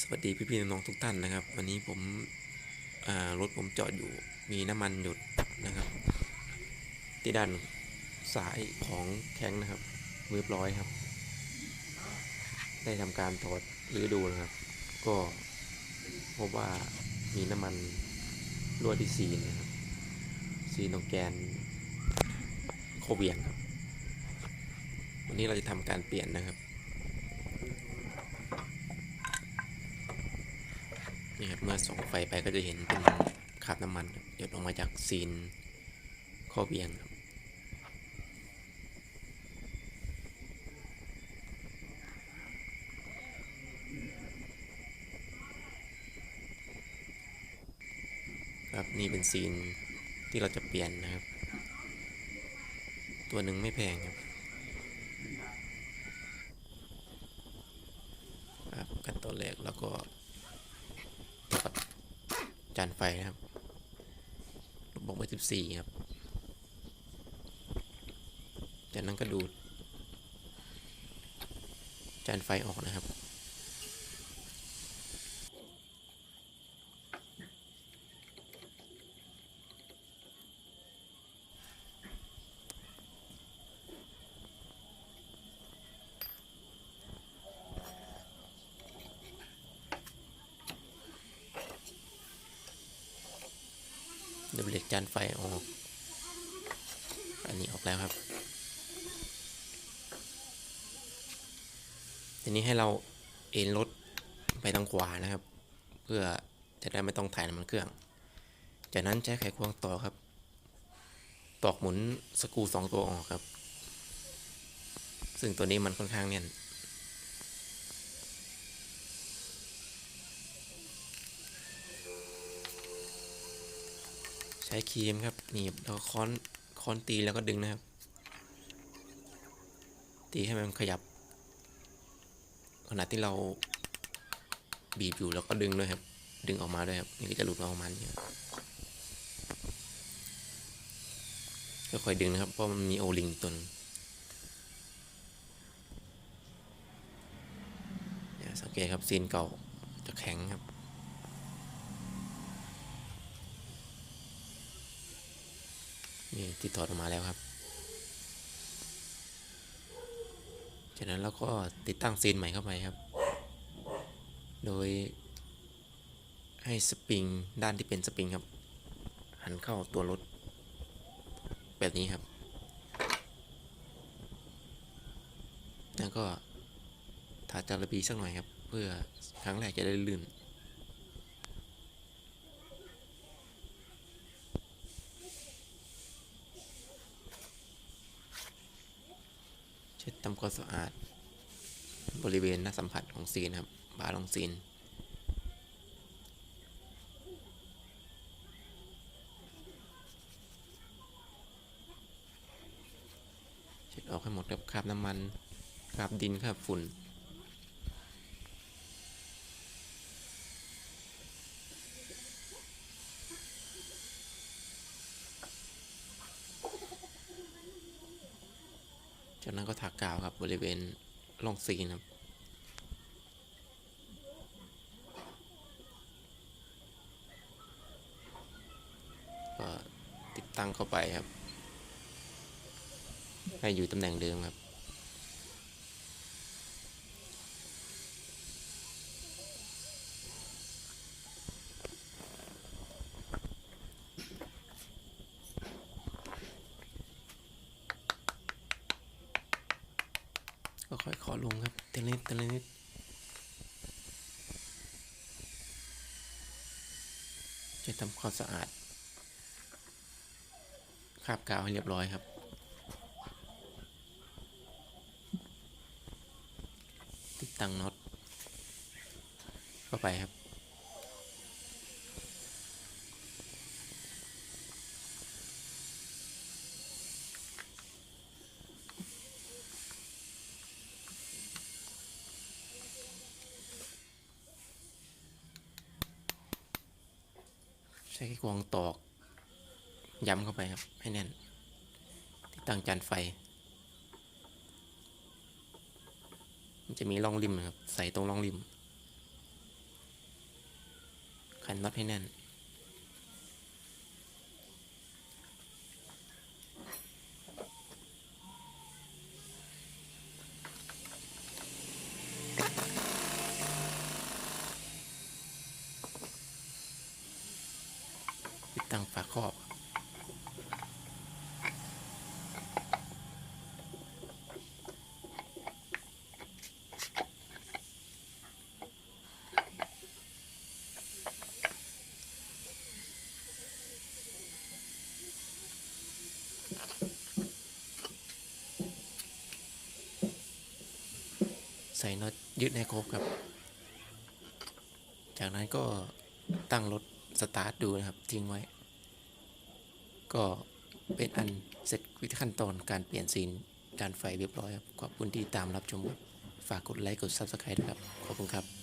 สวัสดีพี่ๆน้องๆทุกท่านนะครับ วันนี้ผมรถผมจอดอยู่มีน้ำมันหยดนะครับ ที่ด้านซ้ายของแข้งนะครับเรียบร้อยครับ ได้ทำการถอดหรือดูนะครับ ก็พบว่ามีน้ำมันรั่วที่ซีนะครับซีนตรงแกนโคเวียงครับ วันนี้เราจะทำการเปลี่ยนนะครับ นี่ครับเมื่อส่องไฟไปก็จะเห็นเป็นคราบน้ำมันหยดออกมาจากซีนข้อเบียงครับครับนี่เป็นซีนที่เราจะเปลี่ยนนะครับ ตัวหนึ่งไม่แพงครับครับขั้นตอนแรกแล้วก็ จานไฟนะครับลูกบอกไว้สิบสี่ครับ จากนั้นก็ดูด จานไฟออกนะครับ ดับเหล็กจานไฟออก อันนี้ออกแล้วครับ ทีนี้ให้เราเอ็นรถไปทางขวานะครับ เพื่อจะได้ไม่ต้องถ่ายน้ำมันเครื่อง จากนั้นใช้ไขควงต่อกครับ ตอกหมุนสกรูสองตัวออกครับ ซึ่งตัวนี้มันค่อนข้างแน่น ใช้ครีมครับหนีบแล้วก็ค้อนค้อนตีแล้วก็ดึงนะครับ ตีให้มันขยับ ขณะที่เราบีบอยู่แล้วก็ดึงด้วยครับ ดึงออกมาด้วยครับนี่ก็จะหลุดออกมาอย่างนี้ครับค่อยๆดึงนะครับเพราะมันมีโอลิงตัวนึงเนี่ยสังเกตครับซีนเก่าจะแข็งครับ นี่ที่ถอดออกมาแล้วครับ จากนั้นเราก็ติดตั้งซีนใหม่เข้าไปครับ โดย ให้สปริงด้านที่เป็นสปริงครับ หันเข้าตัวรถ แบบนี้ครับ แล้วก็ถาจารบีสักหน่อยครับ เพื่อครั้งแรกจะได้ลื่น เช็ด ทำความสะอาด บริเวณหน้าสัมผัสของซีนครับบาร์ของซีนเช็ดออกให้หมดครับคราบน้ำมันคราบดินคราบฝุ่น จากนั้นก็ถักกาวครับบริเวณล่องซีนครับ ก็ติดตั้งเข้าไปครับ ให้อยู่ตำแหน่งเดิมครับ ก็ ค่อยขอลงครับเตลนิดเตลนิดจะทำความสะอาดคราบกาวให้เรียบร้อยครับติดตั้งน็อตเข้าไปครับ ใช้ขี้ควงตอก ย้ำเข้าไปครับ ให้แน่น ติดตั้งจานไฟ มันจะมีร่องริมครับ ใส่ตรงร่องริม ขันน็อตให้แน่น ตั้งฝาครอบ ใส่น็อตยึดให้ครบครับ จากนั้นก็ตั้งรถสตาร์ทดูนะครับ ทิ้งไว้ ก็เป็นอันเสร็จวิธีขั้นตอนการเปลี่ยนซีนด้านไฟเรียบร้อยครับ ขอบคุณที่ตามรับชมครับ ฝากกดไลค์กด Subscribe ครับ ขอบคุณครับ